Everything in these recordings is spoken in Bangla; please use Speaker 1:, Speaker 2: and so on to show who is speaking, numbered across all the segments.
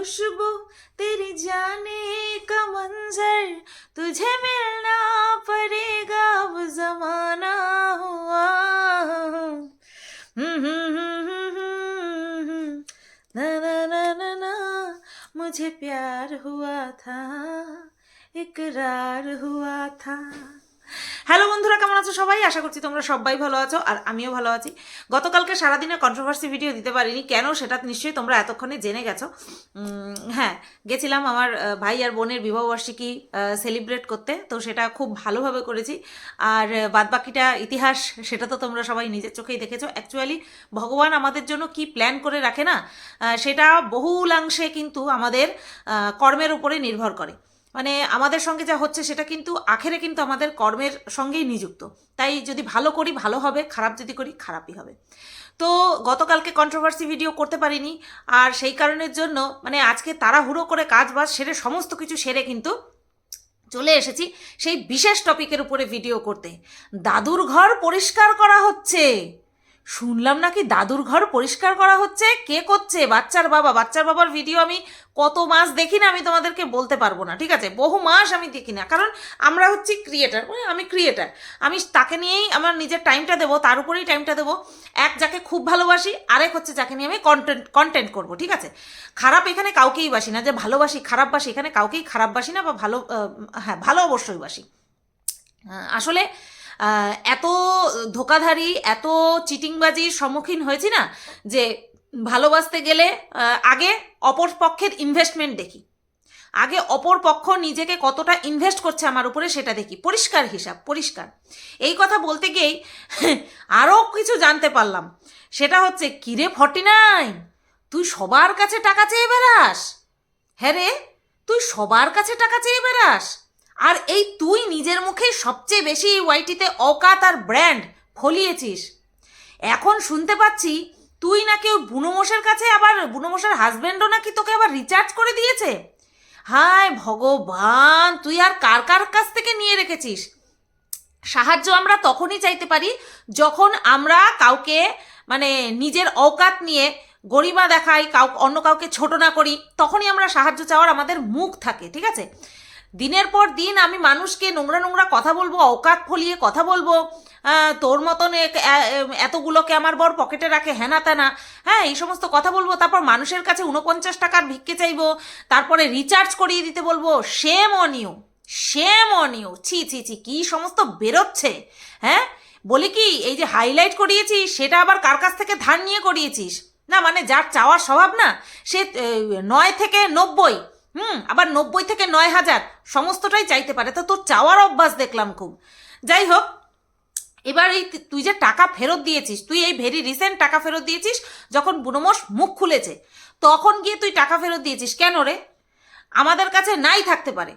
Speaker 1: खुशबू तेरी जाने का मंजर तुझे मिलना पड़ेगा अब जमाना हुआ हम्म, हम्म, हम्म, हम्म, हम्म, हम्म। ना ना ना ना ना मुझे प्यार हुआ था इकरार हुआ था হ্যালো বন্ধুরা, কেমন আছো সবাই? আশা করছি তোমরা সবাই ভালো আছো আর আমিও ভালো আছি। গতকালকে সারাদিনে কন্ট্রোভার্সি ভিডিও দিতে পারিনি। কেন সেটা নিশ্চয়ই তোমরা এতক্ষণে জেনে গেছো। হ্যাঁ গেছিলাম আমার ভাই আর বোনের বিবাহবার্ষিকী সেলিব্রেট করতে। তো সেটা খুব ভালোভাবে করেছি। আর বাদবাকিটা ইতিহাস, সেটা তো তোমরা সবাই নিজের চোখেই দেখেছ। অ্যাকচুয়ালি ভগবান আমাদের জন্য কি প্ল্যান করে রাখে না সেটা বহুলাংশে কিন্তু আমাদের কর্মের উপরে নির্ভর করে। মানে আমাদের সঙ্গে যা হচ্ছে সেটা কিন্তু আখেরে কিন্তু আমাদের কর্মের সঙ্গেই নিযুক্ত। তাই যদি ভালো করি, ভালো হবে, খারাপ যদি করি, খারাপই হবে। তো গতকালকে কন্ট্রোভার্সি ভিডিও করতে পারিনি, আর সেই কারণের জন্য মানে আজকে তাড়াহুড়ো করে কাজ বাজ সেরে সমস্ত কিছু সেরে কিন্তু চলে এসেছি সেই বিশেষ টপিকের উপরে ভিডিও করতে। দাদুর ঘর পরিষ্কার করা হচ্ছে। শুনলাম নাকি দাদুর ঘর পরিষ্কার করা হচ্ছে? কে করছে? বাচ্চার বাবা। বাচ্চার বাবার ভিডিও আমি কত মাস দেখি না আমি তোমাদেরকে বলতে পারব না, ঠিক আছে? বহু মাস আমি দেখি না। কারণ আমরা হচ্ছি ক্রিয়েটার মানে আমি ক্রিয়েটার আমি তাকে নিয়েই আমার নিজের টাইমটা দেবো, তার উপরেই টাইমটা দেবো। এক, যাকে খুব ভালোবাসি, আরেক হচ্ছে যাকে নিয়ে আমি কন্টেন্ট কন্টেন্ট করব, ঠিক আছে? খারাপ এখানে কাউকেই বাসি না, যে ভালোবাসি, খারাপ বাসি, এখানে কাউকেই খারাপ বাসি না বা ভালো হ্যাঁ ভালো অবশ্যই বাসি। আসলে এত ধোকাধারী এত চিটিংবাজির সম্মুখীন হয়েছি না যে ভালোবাসতে গেলে আগে অপর পক্ষের ইনভেস্টমেন্ট দেখি। আগে অপর পক্ষ নিজেকে কতটা ইনভেস্ট করছে আমার উপরে সেটা দেখি। পরিষ্কার হিসাব, পরিষ্কার। এই কথা বলতে গিয়েই আরও কিছু জানতে পারলাম। সেটা হচ্ছে, কিরে ফর্টি নাইন তুই সবার কাছে টাকা চেয়ে বেড়াস? হ্যাঁ রে, তুই সবার কাছে টাকা চেয়ে বেড়াস? আর এই তুই নিজের মুখে সবচেয়ে বেশি এই ওয়াইটিতে অকাত আর ব্র্যান্ড ফলিয়েছিস। এখন শুনতে পাচ্ছি তুই নাকি ওই বুনোমোষের কাছে আবার বুনোমোষের হাজব্যান্ডও নাকি তোকে আবার রিচার্জ করে দিয়েছে? হায় ভগবান, তুই আর কার কার কাছ থেকে নিয়ে রেখেছিস? সাহায্য আমরা তখনই চাইতে পারি যখন আমরা কাউকে মানে নিজের অকাত নিয়ে গরিমা দেখাই, কাউ, অন্য কাউকে ছোট না করি, তখনই আমরা সাহায্য চাওয়ার আমাদের মুখ থাকে, ঠিক আছে? দিনের পর দিন আমি মানুষকে নোংরা নোংরা কথা বলব অকাত ফলিয়ে কথা বলব। তোর মতন এতগুলোকে আমার বর পকেটে রাখে হ্যানা ত্যানা হ্যাঁ এই সমস্ত কথা বলব, তারপর মানুষের কাছে উনপঞ্চাশ টাকার ভিক্ষে চাইব, তারপরে রিচার্জ করিয়ে দিতে বলব shame on you shame on you ছি ছি ছি, কী সমস্ত বেরোচ্ছে হ্যাঁ? বলি কি, এই যে হাইলাইট করিয়েছিস, সেটা আবার কার কাছ থেকে ধার নিয়ে করিয়েছিস? না মানে যার চাওয়ার স্বভাব না, সে নয় থেকে নব্বই হুম, আবার নব্বই থেকে নয় হাজার। সমস্তটাই চাইতে পারে। তো তোর চাওয়ার অভ্যাস দেখলাম খুব। যাই হোক, এবার এই তুই যে টাকা ফেরত দিয়েছিস, তুই এই ভেরি রিসেন্ট টাকা ফেরত দিয়েছিস, যখন বুনোমোষ মুখ খুলেছে, তখন গিয়ে তুই টাকা ফেরত দিয়েছিস। কেন রে? আমাদের কাছে নাই থাকতে পারে।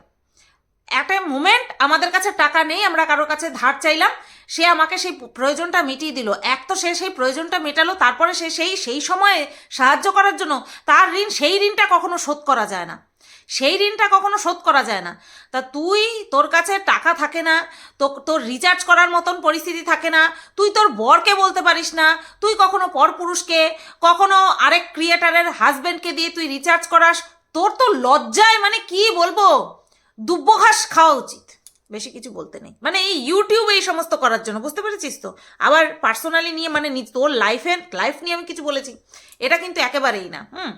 Speaker 1: একটা মোমেন্ট আমাদের কাছে টাকা নেই, আমরা কারোর কাছে ধার চাইলাম। সে আমাকে সেই প্রয়োজনটা মিটিয়ে দিল। এক তো সে সেই প্রয়োজনটা মেটালো, তারপরে সে সেই সেই সময়ে সাহায্য করার জন্য তার ঋণ, সেই ঋণটা কখনো শোধ করা যায় না। সেই ঋণটা কখনো শোধ করা যায় না। তা তুই তোর কাছে টাকা থাকে না, তো তোর রিচার্জ করার মতন পরিস্থিতি থাকে না, তুই তোর বরকে বলতে পারিস না, তুই কখনো পরপুরুষকে কখনো আরেক ক্রিয়েটারের হাজব্যান্ডকে দিয়ে তুই রিচার্জ করাস, তোর তো লজ্জায় মানে কি বলব? দুব্য ঘাস খাওয়া উচিত। বেশি কিছু বলতে নেই। মানে এই ইউটিউব এই সমস্ত করার জন্য, বুঝতে পেরেছিস তো? আবার পার্সোনালি নিয়ে মানে তোর লাইফের লাইফ নিয়ে আমি কিছু বলেছি। এটা কিন্তু একেবারেই না, হুম?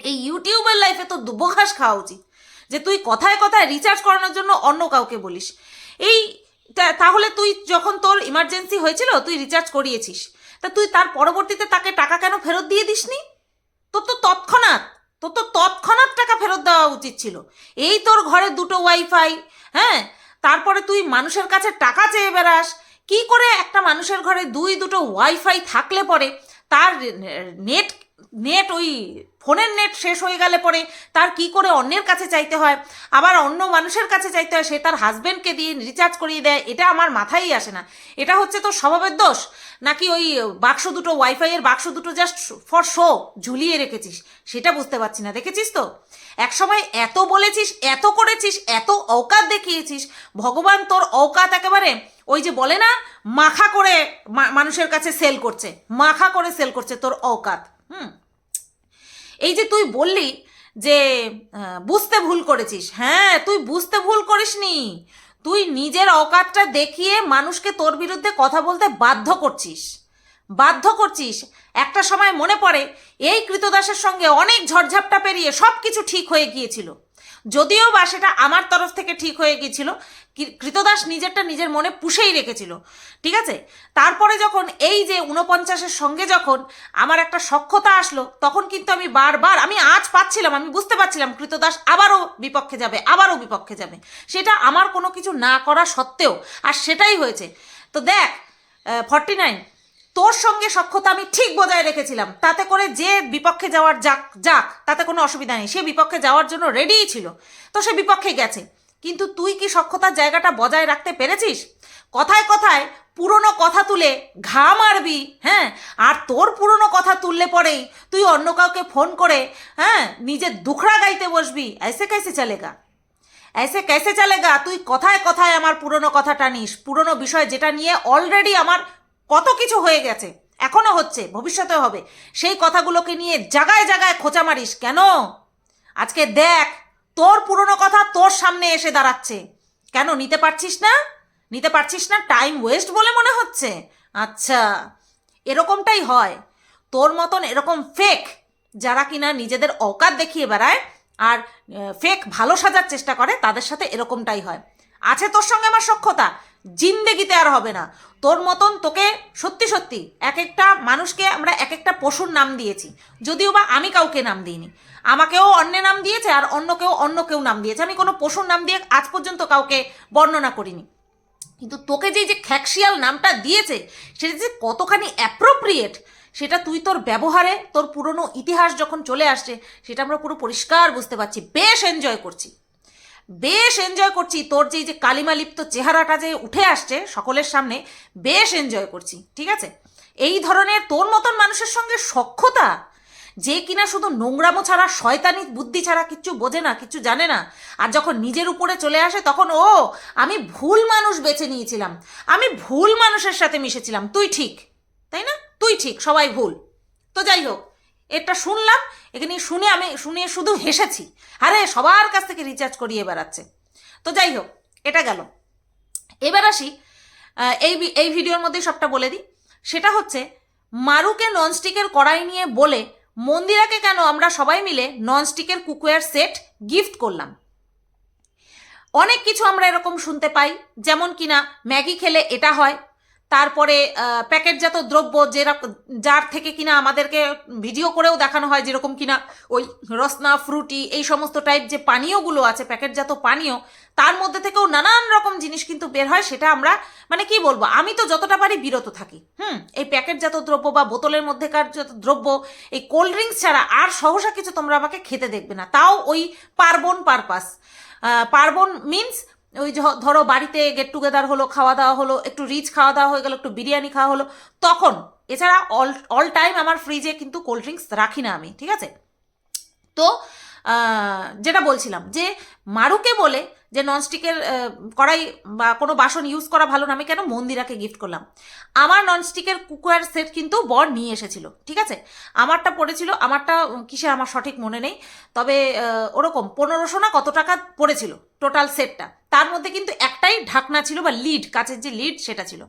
Speaker 1: এই ইউটিউবের লাইফে তো দুব্য ঘাস খাওয়া উচিত। যে তুই কথায় কথায় রিচার্জ করানোর জন্য অন্য কাউকে বলিস। এই তাহলে তুই যখন তোর ইমার্জেন্সি হয়েছিল, তুই রিচার্জ করিয়েছিস। তা তুই তার পরবর্তীতে তাকে টাকা কেন ফেরত দিয়ে দিসনি? তোর তো তৎক্ষণাৎ, তোর তো তৎক্ষণাৎ টাকা ফেরত দেওয়া উচিত ছিল। এই তোর ঘরে দুটো ওয়াইফাই হ্যাঁ? তারপরে তুই মানুষের কাছে টাকা চেয়ে বেড়াস। কি করে একটা মানুষের ঘরে দুই, দুটো ওয়াইফাই থাকলে পরে তার নেট নেট ওই ফোনের নেট শেষ হয়ে গেলে পরে তার কি করে অন্যের কাছে চাইতে হয়? আবার অন্য মানুষের কাছে চাইতে হয়, সে তার হাজবেন্ডকে দিয়ে রিচার্জ করিয়ে দেয়, এটা আমার মাথায় আসে না। এটা হচ্ছে তোর স্বভাবের দোষ? নাকি ওই বাক্স দুটো ওয়াইফাইয়ের বাক্স দুটো জাস্ট ফর শো ঝুলিয়ে রেখেছিস? সেটা বুঝতে পারছি না, দেখেছিস তো? একসময় এত বলেছিস, এত করেছিস, এত অকাত দেখিয়েছিস, ভগবান তোর অকাত একেবারে ওই যে বলে না, মাখা করে মানুষের কাছে সেল করছে, মাখা করে সেল করছে তোর অকাত হুম। এই যে তুই বললি যে বুঝতে ভুল করেছিস। হ্যাঁ তুই বুঝতে ভুল করিসনি। তুই নিজের অকাতটা দেখিয়ে মানুষকে তোর বিরুদ্ধে কথা বলতে বাধ্য করছিস। বাধ্য করছিস। একটা সময় মনে পড়ে, এই কৃতদাসের সঙ্গে অনেক ঝড়ঝাপটা পেরিয়ে সব কিছু ঠিক হয়ে গিয়েছিল। যদিও বা সেটা আমার তরফ থেকে ঠিক হয়ে গিয়েছিল কৃতদাস নিজেরটা নিজের মনে পুষেই রেখেছিল, ঠিক আছে? তারপরে যখন এই যে উনপঞ্চাশের সঙ্গে যখন আমার একটা সক্ষতা আসলো, তখন কিন্তু আমি বারবার, আমি আজ পাচ্ছিলাম, আমি বুঝতে পারছিলাম কৃতদাস আবারও বিপক্ষে যাবে, আবারও বিপক্ষে যাবে। সেটা আমার কোনো কিছু না করা সত্ত্বেও, আর সেটাই হয়েছে। তো দেখ ফর্টি নাইন তোর সঙ্গে সক্ষতা আমি ঠিক বজায় রেখেছিলাম। তাতে করে যে বিপক্ষে যাওয়ার যাক যাক, তাতে কোনো অসুবিধা নেই। সে বিপক্ষে যাওয়ার জন্য রেডিই ছিল। তো সে বিপক্ষে গেছে। কিন্তু তুই কি সক্ষতার জায়গাটা বজায় রাখতে পেরেছিস? কথায় কথায় পুরনো কথা তুলে ঘা মারবি হ্যাঁ? আর তোর পুরনো কথা তুললে পরেই তুই অন্য কাউকে ফোন করে হ্যাঁ নিজের দুখড়া গাইতে বসবি। এসে কাইসে চালেগা। এসে কেসে চালেগা। তুই কথায় কথায় আমার পুরনো কথা টানিস পুরনো বিষয় যেটা নিয়ে অলরেডি আমার কত কিছু হয়ে গেছে, এখনও হচ্ছে ভবিষ্যতে হবে। সেই কথাগুলোকে নিয়ে জায়গায় জায়গায় খোঁচা মারিস, কেন? আজকে দেখ, তোর পুরনো কথা তোর সামনে এসে দাঁড়াচ্ছে। কেন, নিতে পারছিস না? নিতে পারছিস না টাইম ওয়েস্ট বলে মনে হচ্ছে? আচ্ছা এরকমটাই হয়। তোর মতন এরকম ফেক যারা কিনা নিজেদের অকাত দেখিয়ে বেড়ায় আর ফেক ভালো সাজার চেষ্টা করে, তাদের সাথে এরকমটাই হয়। আছে তোর সঙ্গে আমার সক্ষতা জিন্দেগিতে আর হবে না। তোর মতন তোকে সত্যি সত্যি এক একটা মানুষকে আমরা এক একটা পশুর নাম দিয়েছি। যদিও বা আমি কাউকে নাম দিইনি। আমাকেও অন্য নাম দিয়েছে আর অন্য কেউ অন্য কেউ নাম দিয়েছে। আমি কোনো পশুর নাম দিয়ে আজ পর্যন্ত কাউকে বর্ণনা করিনি। কিন্তু তোকে যে যে খ্যাকশিয়াল নামটা দিয়েছে, সেটা যে কতখানি অ্যাপ্রোপ্রিয়েট সেটা তুই তোর ব্যবহারে, তোর পুরনো ইতিহাস যখন চলে আসছে, সেটা আমরা পুরো পরিষ্কার বুঝতে পারছি। বেশ এনজয় করছি। বেশ এনজয় করছি। তোর যে যে কালিমালিপ্ত চেহারাটা যে উঠে আসছে সকলের সামনে, বেশ এনজয় করছি, ঠিক আছে? এই ধরনের তোর মতন মানুষের সঙ্গে সক্ষতা যে কিনা শুধু নোংরামো ছাড়া, শয়তানি বুদ্ধি ছাড়া কিচ্ছু বোঝে না, কিচ্ছু জানে না, আর যখন নিজের উপরে চলে আসে তখন, ও, আমি ভুল মানুষ বেছে নিয়েছিলাম, আমি ভুল মানুষের সাথে মিশেছিলাম, তুই ঠিক, তাই না? তুই ঠিক, সবাই ভুল। তো যাই হোক এটা শুনলাম এখানে শুনে আমি শুনে শুধু হেসেছি। আরে, সবার কাছ থেকে রিচার্জ করিয়ে বেড়াচ্ছে। তো যাই হোক, এটা গেল। এবার আসি এই এই ভিডিওর মধ্যে সবটা বলে দিই। সেটা হচ্ছে, মারুকে ননস্টিকের কড়াই নিয়ে বলে, মন্দিরাকে কেন আমরা সবাই মিলে ননস্টিকের কুকওয়্যার সেট গিফট করলাম? অনেক কিছু আমরা এরকম শুনতে পাই, যেমন কিনা ম্যাগি খেলে এটা হয় তারপরে প্যাকেটজাত দ্রব্য যেরকম যার থেকে কিনা আমাদেরকে ভিডিও করেও দেখানো হয় যেরকম কিনা ওই রসনা, ফ্রুটি, এই সমস্ত টাইপ যে পানীয়গুলো আছে, প্যাকেটজাত পানীয়, তার মধ্যে থেকেও নানান রকম জিনিস কিন্তু বের হয়, সেটা আমরা মানে কি বলব, আমি তো যতটা পারি বিরত থাকি। হুম, এই প্যাকেটজাত দ্রব্য বা বোতলের মধ্যেকার যত দ্রব্য, এই কোল্ড ড্রিঙ্কস ছাড়া আর সহসা কিছু তোমরা আমাকে খেতে দেখবে না। তাও ওই পার্বণ পারপাস। পার্বণ মিন্স ওই য- ধরো বাড়িতে গেট টুগেদার হলো, খাওয়া দাওয়া হলো, একটু রিচ খাওয়া দাওয়া হয়ে গেল, একটু বিরিয়ানি খাওয়া হলো, তখন, এছাড়া অল অল টাইম আমার ফ্রিজে কিন্তু কোল্ড ড্রিঙ্কস রাখি না আমি, ঠিক আছে? তো যেটা বলছিলাম যে, মারুকে বলে যে ননস্টিকের কড়াই বা কোনো বাসন ইউজ করা ভালো না, আমি কেন মন্দিরাকে গিফট করলাম? আমার ননস্টিকের কুকার সেট কিন্তু বর নিয়ে এসেছিল, ঠিক আছে? আমারটা পড়েছিল, আমারটা কিসে আমার সঠিক মনে নেই, তবে ওরকম পনেরোশো না কত টাকা পড়েছিল টোটাল সেটটা তার মধ্যে কিন্তু একটাই ঢাকনা ছিল বা লিড কাচের যে লিড সেটা ছিল।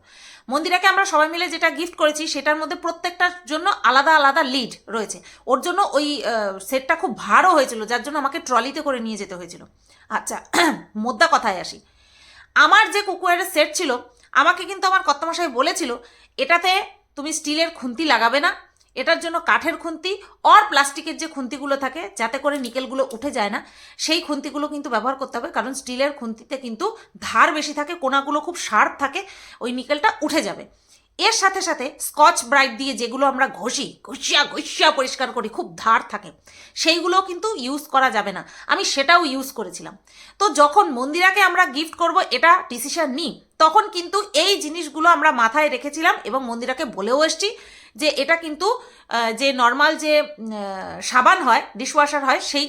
Speaker 1: মন্দিরাকে আমরা সবাই মিলে যেটা গিফট করেছি, সেটার মধ্যে প্রত্যেকটার জন্য আলাদা আলাদা লিড রয়েছে। ওর জন্য ওই সেটটা খুব ভারও হয়েছিল, যার জন্য আমাকে ট্রলিতে করে নিয়ে যেতে হয়েছিল। আচ্ছা মোদ্দা কথায় আসি। আমার যে কুকুয়ারের সেট ছিল, আমাকে কিন্তু আমার কর্তামশাই বলেছিল, এটাতে তুমি স্টিলের খুন্তি লাগাবে না এটার জন্য কাঠের খুন্তি অর প্লাস্টিকের যে খুন্তিগুলো থাকে, যাতে করে নিকেলগুলো উঠে যায় না, সেই খুন্তিগুলো কিন্তু ব্যবহার করতে হবে, কারণ স্টিলের খুন্তিতে কিন্তু ধার বেশি থাকে, কোনাগুলো খুব শার্প থাকে, ওই নিকেলটা উঠে যাবে। এর সাথে সাথে স্কচ ব্রাইট দিয়ে যেগুলো আমরা ঘষি, ঘষিয়া ঘষিয়া পরিষ্কার করি, খুব ধার থাকে সেইগুলো কিন্তু ইউজ করা যাবে না। আমি সেটাও ইউজ করেছিলাম। তো যখন মন্দিরাকে আমরা গিফট করব, এটা ডিসিশন নিই তখন কিন্তু এই জিনিসগুলো আমরা মাথায় রেখেছিলাম এবং মন্দিরাকে বলেও এসছি যে এটা কিন্তু যে নর্মাল যে সাবান হয় ডিশওয়াশার হয়, সেই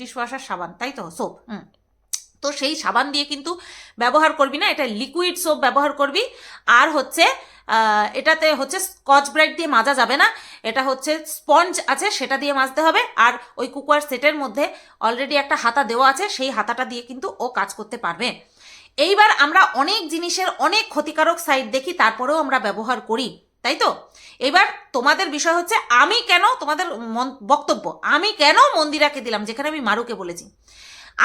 Speaker 1: ডিশওয়াশার সাবান, তাই তো? সোপ হুম। তো সেই সাবান দিয়ে কিন্তু ব্যবহার করবি না, এটা লিকুইড সোপ ব্যবহার করবি। আর হচ্ছে এটাতে হচ্ছে স্কচ ব্রাইট দিয়ে মাজা যাবে না, এটা হচ্ছে স্পঞ্জ আছে, সেটা দিয়ে মাজতে হবে। আর ওই কুকওয়ার সেটের মধ্যে অলরেডি একটা হাতা দেওয়া আছে, সেই হাতাটা দিয়ে কিন্তু ও কাজ করতে পারবে। এইবার আমরা অনেক জিনিসের অনেক ক্ষতিকারক সাইড দেখি, তারপরেও আমরা ব্যবহার করি। তাই তো? এবার তোমাদের বিষয় হচ্ছে, আমি কেন তোমাদের বক্তব্য, আমি কেন মন্দিরাকে দিলাম, যেখানে আমি মারুকে বলেছি?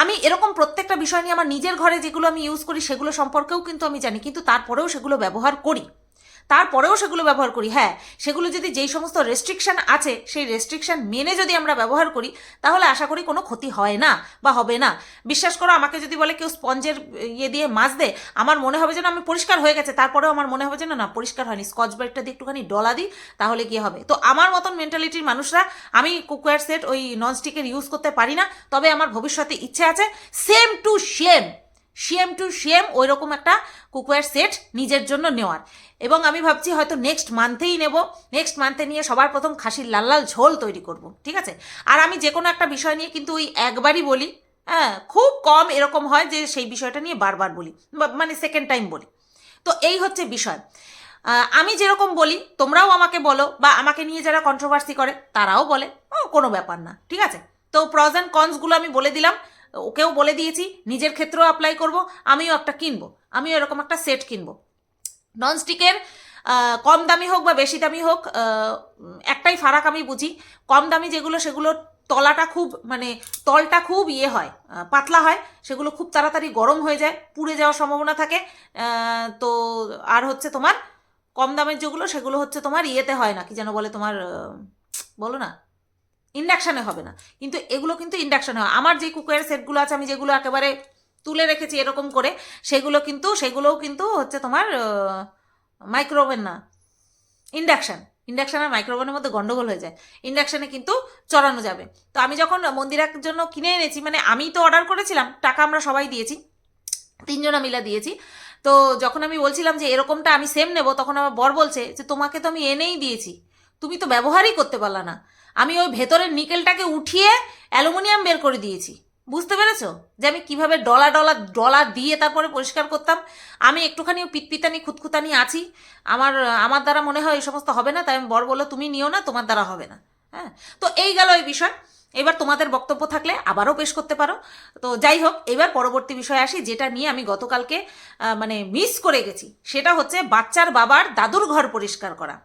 Speaker 1: আমি এরকম প্রত্যেকটা বিষয় নিয়ে আমার নিজের ঘরে যেগুলো আমি ইউজ করি, সেগুলো সম্পর্কেও কিন্তু আমি জানি, কিন্তু তারপরেও সেগুলো ব্যবহার করি। তারপরেও সেগুলো ব্যবহার করি। হ্যাঁ সেগুলো যদি যেই সমস্ত রেস্ট্রিকশন আছে, সেই রেস্ট্রিকশন মেনে যদি আমরা ব্যবহার করি, তাহলে আশা করি কোনো ক্ষতি হয় না বা হবে না। বিশ্বাস করো, আমাকে যদি বলে কেউ স্পঞ্জের ইয়ে দিয়ে মাছ দে, আমার মনে হবে যেন আমি পরিষ্কার হয়ে গেছে। তারপরেও আমার মনে হবে যেন, না, পরিষ্কার হয়নি। স্কচ ব্রাইটটা দিয়ে একটুখানি ডলা দিই, তাহলে গিয়ে হবে? তো আমার মতন মেন্টালিটির মানুষরা, আমি কুকওয়ার সেট ওই ননস্টিকের ইউজ করতে পারি না, তবে আমার ভবিষ্যতে ইচ্ছে আছে। Same to same same to same ওই রকম একটা কুকওয়ার সেট নিজের জন্য নেওয়ার। এবং আমি ভাবছি হয়তো নেক্সট মান্থেই নেব। নেক্সট মান্থে নিয়ে সবার প্রথম খাসির লাল লাল ঝোল তৈরি করব, ঠিক আছে? আর আমি যে কোনো একটা বিষয় নিয়ে কিন্তু ওই একবারই বলি হ্যাঁ খুব কম এরকম হয় যে সেই বিষয়টা নিয়ে বারবার বলি মানে সেকেন্ড টাইম বলি। তো এই হচ্ছে বিষয়। আমি যেরকম বলি, তোমরাও আমাকে বলো, বা আমাকে নিয়ে যারা কন্ট্রোভার্সি করে, তারাও বলে কোনো ব্যাপার না, ঠিক আছে? তো প্রজ অ্যান্ড কনসগুলো আমি বলে দিলাম। ওকেও বলে দিয়েছি, নিজের ক্ষেত্রেও অ্যাপ্লাই করব, আমিও একটা কিনবো, আমিও এরকম একটা সেট কিনবো। ননস্টিকের কম দামি হোক বা বেশি দামি হোক একটাই ফারাক আমি বুঝি, কম দামি যেগুলো, সেগুলো তলাটা খুব মানে তলটা খুব ইয়ে হয় পাতলা হয়, সেগুলো খুব তাড়াতাড়ি গরম হয়ে যায়, পুড়ে যাওয়ার সম্ভাবনা থাকে তো আর হচ্ছে তোমার কম দামের যেগুলো, সেগুলো হচ্ছে তোমার ইয়েতে হয় না, কি যেন বলে তোমার বলো না ইন্ডাকশানে হবে না। কিন্তু এগুলো কিন্তু ইন্ডাকশানে হয়। আমার যে কুকারের সেটগুলো আছে, আমি যেগুলো একেবারে তুলে রেখেছি এরকম করে, সেগুলো কিন্তু, সেগুলোও কিন্তু হচ্ছে তোমার মাইক্রোওভেন না। ইন্ডাকশান ইন্ডাকশান আর মাইক্রোওভেনের মধ্যে গন্ডগোল হয়ে যায়। ইন্ডাকশানে কিন্তু চড়ানো যাবে। তো আমি যখন মন্দিরার জন্য কিনে এনেছি মানে আমি তো অর্ডার করেছিলাম, টাকা আমরা সবাই দিয়েছি, তিনজনা মিলে দিয়েছি, তো যখন আমি বলছিলাম যে এরকমটা আমি সেম নেব, তখন আমার বর বলছে যে, তোমাকে তো আমি এনেই দিয়েছি। তুমি তো ব্যবহারই করতে পারলা না। আমি ওই ভেতরের নিকেলটাকে উঠিয়ে অ্যালুমিনিয়াম বের করে দিয়েছি। বুঝতে পেরেছ? যে আমি কীভাবে ডলা ডলা ডলা দিয়ে তারপরে পরিষ্কার করতাম। আমি একটুখানি পিতপিতানি খুঁতখুতানি আছি। আমার আমার দ্বারা মনে হয় এই সমস্ত হবে না, তাই আমি বর বলল, তুমি নিও না, তোমার দ্বারা হবে না। হ্যাঁ? তো এই গেল এই বিষয়। এবার তোমাদের বক্তব্য থাকলে আবারও পেশ করতে পারো। তো যাই হোক, এবার পরবর্তী বিষয়ে আসি, যেটা নিয়ে আমি গতকালকে মানে মিস করে গেছি। সেটা হচ্ছে বাচ্চার বাবার দাদুর ঘর পরিষ্কার করা।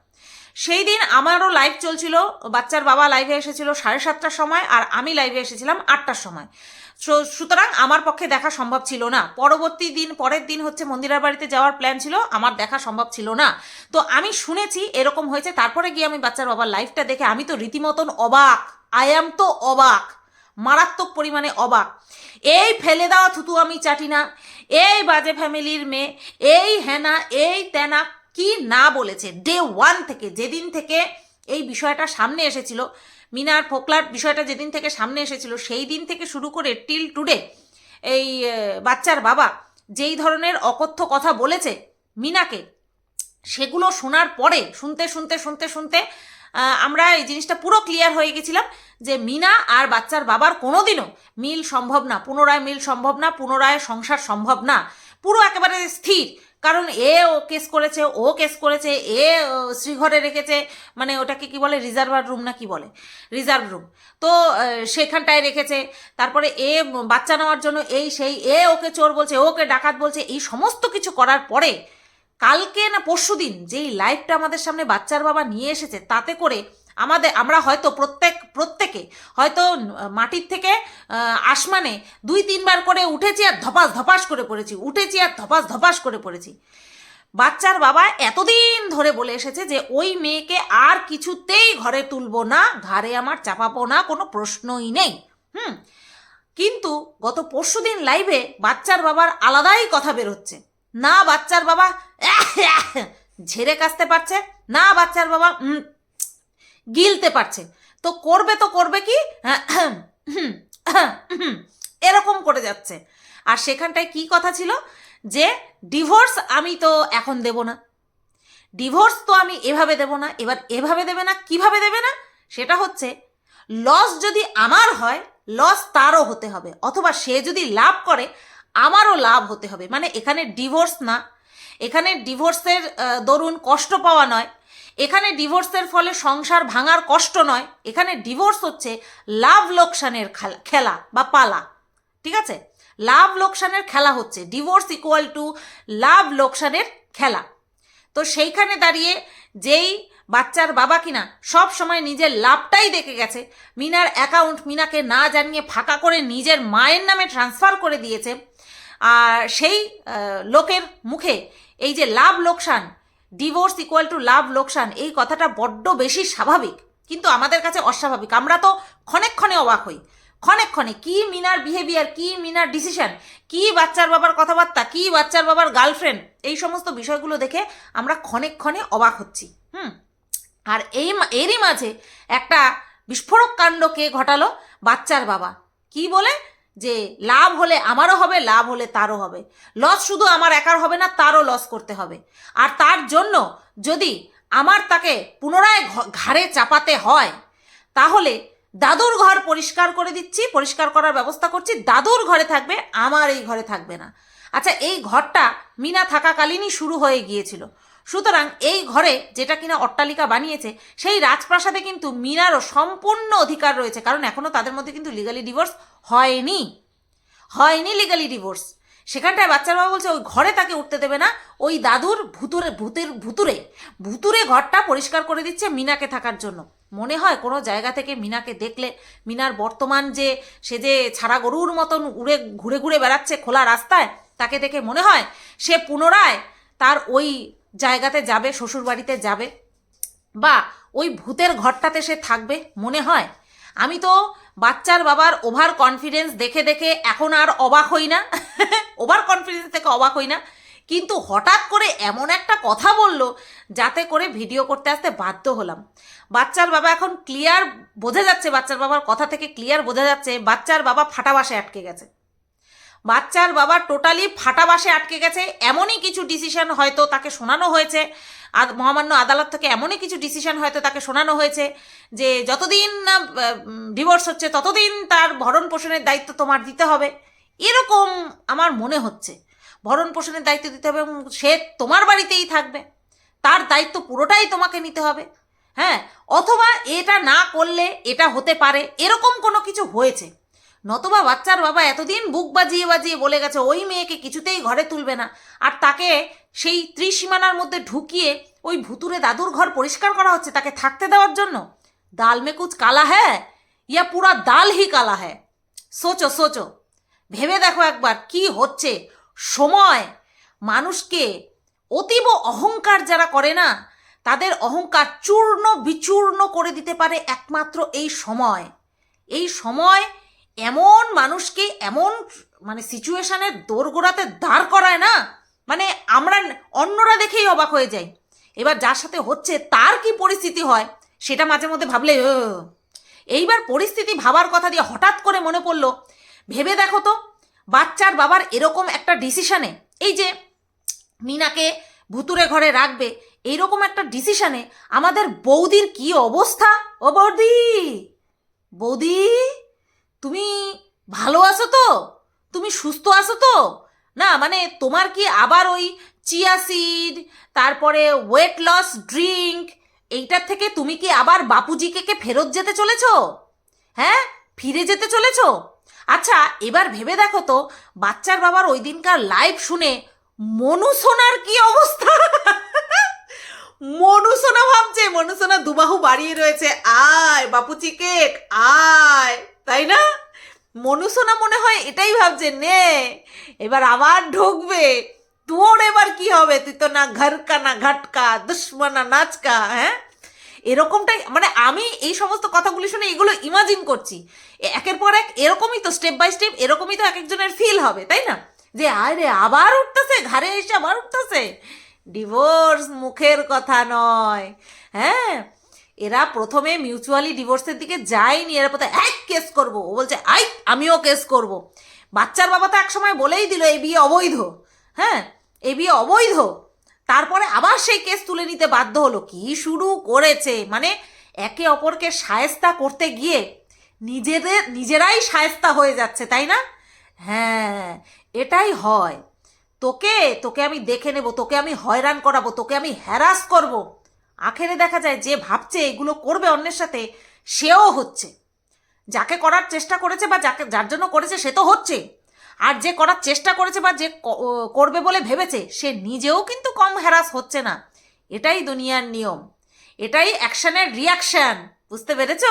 Speaker 1: সেই দিন আমারও লাইভ চলছিল। বাচ্চার বাবা লাইভে এসেছিল সাড়ে সাতটার সময় আর আমি লাইভে এসেছিলাম আটটার সময়। সুতরাং আমার পক্ষে দেখা সম্ভব ছিল না। পরবর্তী দিন, পরের দিন হচ্ছে মন্দিরার বাড়িতে যাওয়ার প্ল্যান ছিল, আমার দেখা সম্ভব ছিল না। তো আমি শুনেছি এরকম হয়েছে, তারপরে গিয়ে আমি বাচ্চার বাবার লাইফটা দেখে আমি তো রীতিমতন অবাক। আই তো অবাক, মারাত্মক পরিমাণে অবাক। এই ফেলে দেওয়া থুতু আমি চাটি না, এই বাজে ফ্যামিলির মেয়ে, এই হেনা, এই তেনা কি না বলেছে? ডে ওয়ান থেকে, যেদিন থেকে এই বিষয়টা সামনে এসেছিল, মিনার ফোকলার বিষয়টা যেদিন থেকে সামনে এসেছিল, সেই দিন থেকে শুরু করে টিল টুডে এই বাচ্চার বাবা যেই ধরনের অকথ্য কথা বলেছে মিনাকে, সেগুলো শোনার পরে শুনতে শুনতে শুনতে শুনতে আমরা এই জিনিসটা পুরো ক্লিয়ার হয়ে গেছিলাম যে মিনা আর বাচ্চার বাবার কোনোদিনও মিল সম্ভব না, পুনরায় মিল সম্ভব না, পুনরায় সংসার সম্ভব না। পুরো একেবারে স্থির। কারণ এ ও কেস করেছে, ও কেস করেছে, এ শ্রীঘরে রেখেছে মানে ওটাকে কি বলে, রিজার্ভার রুম না কি বলে? Reserve room. তো সেখানটায় রেখেছে। তারপরে এ বাচ্চা নেওয়ার জন্য এই সেই, এ ওকে চোর বলছে ওকে ডাকাত বলছে, এই সমস্ত কিছু করার পরে কালকে না পরশু দিন যেই লাইভটা আমাদের সামনে বাচ্চার বাবা নিয়ে এসেছে, তাতে করে আমাদের, আমরা হয়তো প্রত্যেক, প্রত্যেকে হয়তো মাটির থেকে আসমানে দুই, তিনবার করে উঠেছি আর ধপাস ধপাস করে পড়েছি, উঠেছি আর ধপাস ধপাস করে পড়েছি। বাচ্চার বাবা এতদিন ধরে বলে এসেছে যে, ওই মেয়েকে আর কিছুতেই ঘরে তুলবো না, ঘাড়ে আমার চাপাবো না, কোনো প্রশ্নই নেই। হুম। কিন্তু গত পরশুদিন লাইভে বাচ্চার বাবার আলাদাই কথা বের হচ্ছে। না বাচ্চার বাবা, ঝেড়ে কাশতে পারছে, না বাচ্চার বাবা গিলতে পারছে। তো করবে তো করবে কি? এরকম করে যাচ্ছে। আর সেখানটায় কি কথা ছিল? যে ডিভোর্স আমি তো এখন দেব না। ডিভোর্স তো আমি এভাবে দেব না। এবার এভাবে দেবে না, কীভাবে দেবে না? সেটা হচ্ছে লস যদি আমার হয় লস তারও হতে হবে। অথবা সে যদি লাভ করে, আমারও লাভ হতে হবে। মানে এখানে ডিভোর্স না। এখানে ডিভোর্সের দরুন কষ্ট পাওয়া নয়। এখানে ডিভোর্সের ফলে সংসার ভাঙার কষ্ট নয়। এখানে ডিভোর্স হচ্ছে লাভ লোকসানের খেলা- বা পালা। ঠিক আছে? লাভ লোকসানের খেলা হচ্ছে। ডিভোর্স ইকুয়াল টু লাভ লোকসানের খেলা। তো সেইখানে দাঁড়িয়ে যেই বাচ্চার বাবা কিনা সব সময় নিজের লাভটাই দেখে গেছে। মিনার অ্যাকাউন্ট মিনাকে না জানিয়ে ফাঁকা করে নিজের মায়ের নামে ট্রান্সফার করে দিয়েছে। আর সেই লোকের মুখে এই যে লাভ লোকসান ডিভোর্স ইকুয়াল টু লাভ লোকসান এই কথাটা বড্ড বেশি স্বাভাবিক, কিন্তু আমাদের কাছে অস্বাভাবিক। আমরা তো ক্ষণেক্ষণে অবাক হই। ক্ষণেক্ষণে কি মিনার বিহেভিয়ার কি মিনার ডিসিশন কি বাচ্চার বাবার কথাবার্তা, কি বাচ্চার বাবার গার্লফ্রেন্ড এই সমস্ত বিষয়গুলো দেখে আমরা ক্ষণেক্ষণে অবাক হচ্ছি। হুম। আর এই এরই মাঝে একটা বিস্ফোরক কাণ্ড কে ঘটালো বাচ্চার বাবা। কি বলে? যে লাভ হলে আমারও হবে, লাভ হলে তারও হবে। লস শুধু আমার একার হবে না, তারও লস করতে হবে। আর তার জন্য যদি আমার তাকে পুনরায় ঘাড়ে চাপাতে হয়, তাহলে দাদুর ঘর পরিষ্কার করে দিচ্ছি, পরিষ্কার করার ব্যবস্থা করছি। দাদুর ঘরে থাকবে, আমার এই ঘরে থাকবে না। আচ্ছা এই ঘরটা মিনা থাকাকালীনই শুরু হয়ে গিয়েছিল। সুতরাং এই ঘরে যেটা কিনা অট্টালিকা বানিয়েছে, সেই রাজপ্রাসাদে কিন্তু মিনারও সম্পূর্ণ অধিকার রয়েছে। কারণ এখনও তাদের মধ্যে কিন্তু লিগালি ডিভোর্স হয়নি। হয়নি লিগালি ডিভোর্স সেখানটায় বাচ্চার বাবা বলছে, ওই ঘরে তাকে উঠতে দেবে না। ওই দাদুর ভুতুরে, ভূতের ভুতুরে ভুতুরে ঘরটা পরিষ্কার করে দিচ্ছে মিনাকে থাকার জন্য। মনে হয় কোনো জায়গা থেকে মিনাকে দেখলে, মিনার বর্তমান যে, সে যে ছাড়া গরুর মতন উড়ে, ঘুরে ঘুরে বেড়াচ্ছে খোলা রাস্তায়, তাকে দেখে মনে হয় সে পুনরায় তার ওই জায়গাতে যাবে শ্বশুর বাড়িতে যাবে। বা ওই ভূতের ঘরটাতে সে থাকবে, মনে হয়। আমি তো বাচ্চার বাবার ওভার কনফিডেন্স দেখে দেখে এখন আর অবাক হই না। ওভার কনফিডেন্স থেকে অবাক হই না। কিন্তু হঠাৎ করে এমন একটা কথা বলল, যাতে করে ভিডিও করতে আসতে বাধ্য হলাম। বাচ্চার বাবা এখন ক্লিয়ার বোঝা যাচ্ছে, বাচ্চার বাবার কথা থেকে ক্লিয়ার বোঝা যাচ্ছে, বাচ্চার বাবা ফাটাবাসে আটকে গেছে। বাচ্চার বাবা টোটালি ফাটাবাসে আটকে গেছে, এমনই কিছু ডিসিশন হয়তো তাকে শোনানো হয়েছে। মহামান্য আদালত থেকে এমনই কিছু ডিসিশন হয়তো তাকে শোনানো হয়েছে যে যতদিন না ডিভোর্স হচ্ছে, ততদিন তার ভরণ পোষণের দায়িত্ব তোমার দিতে হবে। এরকম আমার মনে হচ্ছে। ভরণ পোষণের দায়িত্ব দিতে হবে এবং সে তোমার বাড়িতেই থাকবে। তার দায়িত্ব পুরোটাই তোমাকে নিতে হবে। হ্যাঁ? অথবা এটা না করলে এটা হতে পারে। এরকম কোনো কিছু হয়েছে। নতবা বাচ্চার বাবা এতদিন বুক বাজিয়ে বাজিয়ে বলে গেছে, ওই মেয়েকে কিছুতেই ঘরে তুলবে না। আর তাকে সেই ত্রিসীমানার মধ্যে ঢুকিয়ে ওই ভুতুরে দাদুর ঘর পরিষ্কার করা হচ্ছে তাকে থাকতে দেওয়ার জন্য? দাল মে কুচ কালা হ্যাঁ ইয়া পুরা দাল হি কালা হ্যাঁ। সোচো সোচো। ভেবে দেখো একবার কি হচ্ছে। সময়, মানুষকে অতীব অহংকার যারা করে না, তাদের অহংকার চূর্ণ বিচূর্ণ করে দিতে পারে একমাত্র এই সময়। এই সময় এমন মানুষকে এমন মানে সিচুয়েশনের দোরগোড়াতে দাঁড় করায় না? মানে আমরা অন্যরা দেখেই অবাক হয়ে যাই। এবার যার সাথে হচ্ছে, তার কি পরিস্থিতি হয়? সেটা মাঝে মধ্যে ভাবলে। এইবার পরিস্থিতি ভাবার কথা দিয়ে হঠাৎ করে মনে পড়ল, ভেবে দেখো তো, বাচ্চার বাবার এরকম একটা ডিসিশনে এই যে মিনাকে ভুতুরে ঘরে রাখবে এইরকম একটা ডিসিশনে আমাদের বৌদির কি অবস্থা? ও বৌদি! বৌদি! তুমি ভালো আছো তো? তুমি সুস্থ আছো তো? না মানে তোমার কি আবার ওই চিয়া সিড তারপরে ওয়েট লস ড্রিঙ্ক এইটার থেকে তুমি কি আবার বাপুজিকে কে ফেরত যেতে চলেছ? হ্যাঁ ফিরে যেতে চলেছো? আচ্ছা এবার ভেবে দেখো তো, বাচ্চার বাবার ওই দিনকার লাইভ শুনে মনু সোনার কি অবস্থা? মনু সোনা ভাবছে, মনু সোনা দুবাহু বাড়িয়ে রয়েছে। আয় বাপুচি কেক আয়। তাই না? মনু সোনা মনে হয় এটাই ভাবছে, নে, এবার আবার ঢুকবে। তোর এবার কি হবে? তুই তো না ঘরকা, না ঘাটকা, দুশ্মনা নাচকা হ্যাঁ? এরকমটাই মানে আমি এই সমস্ত কথাগুলি শুনে এগুলো ইমাজিন করছি। একের পর এক এরকমই তো স্টেপ বাই স্টেপ এরকমই তো এক একজনের ফিল হবে, তাই না? যে, আয় রে, আবার উঠতেছে, ঘাড়ে এসে আবার উঠতেছে। ডিভোর্স মুখের কথা নয় হ্যাঁ? এরা প্রথমে মিউচুয়ালি ডিভোর্সের দিকে যায়নি, এরা প্রথমে এক কেস করব। ও বলছে, আই, আমিও কেস করব। বাচ্চার বাবা তো একসময় বলেই দিল, এই বিয়ে অবৈধ। হ্যাঁ এই বিয়ে অবৈধ। তারপরে আবার সেই কেস তুলে নিতে বাধ্য হলো। কি শুরু করেছে? মানে একে অপরকে সায়স্তা করতে গিয়ে নিজেদের, নিজেরাই সায়স্তা হয়ে যাচ্ছে, তাই না? হ্যাঁ এটাই হয়। তোকে তোকে আমি দেখে নেব, তোকে আমি হয়রান করাবো, তোকে আমি হ্যারাস করব। আখেরে দেখা যায় যে ভাবছে এগুলো করবে অন্যের সাথে, সেও হচ্ছে। যাকে করার চেষ্টা করেছে বা যাকে, যার জন্য করেছে সে তো হচ্ছে। আর যে করার চেষ্টা করেছে বা যে করবে বলে ভেবেছে, সে নিজেও কিন্তু কম হ্যারাস হচ্ছে না। এটাই দুনিয়ার নিয়ম। এটাই অ্যাকশনের রিয়াকশন বুঝতে পেরেছ?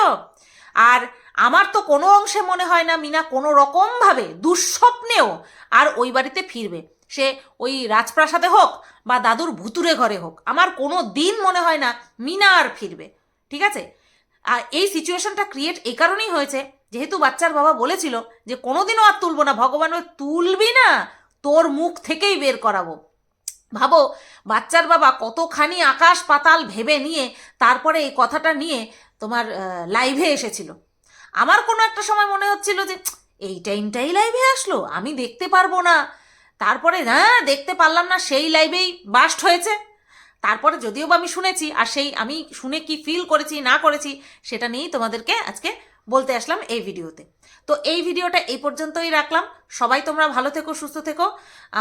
Speaker 1: আর আমার তো কোনো অংশে মনে হয় না মিনা কোনো রকমভাবে দুঃস্বপ্নেও আর ওই বাড়িতে ফিরবে। সে ওই রাজপ্রাসাদে হোক বা দাদুর ভুতুরে ঘরে হোক, আমার কোনো দিন মনে হয় না মিনা আর ফিরবে, ঠিক আছে? আর এই সিচুয়েশনটা ক্রিয়েট এই কারণেই হয়েছে, যেহেতু বাচ্চার বাবা বলেছিল যে কোনোদিনও আর তুলবো না, ভগবান ওই তুলবি না, তোর মুখ থেকেই বের করাবো। ভাবো, বাচ্চার বাবা কতখানি আকাশ পাতাল ভেবে নিয়ে তারপরে এই কথাটা নিয়ে তোমার লাইভে এসেছিল। আমার কোনো একটা সময় মনে হচ্ছিল যে, এই টাইমটাই লাইভে আসলো, আমি দেখতে পারব না। তারপরে হ্যাঁ দেখতে পারলাম না সেই লাইভেই বাস্ট হয়েছে। তারপরে যদিও বা আমি শুনেছি, আর সেই আমি শুনে কি ফিল করেছি, না করেছি, সেটা নিয়েই তোমাদেরকে আজকে বলতে আসলাম এই ভিডিওতে। তো এই ভিডিওটা এই পর্যন্তই রাখলাম। সবাই তোমরা ভালো থেকো, সুস্থ থেকো।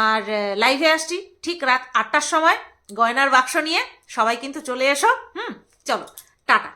Speaker 1: আর লাইভে আসছি ঠিক রাত আটটার সময় গয়নার বাক্স নিয়ে। সবাই কিন্তু চলে এসো। হুম, চলো, টাটা।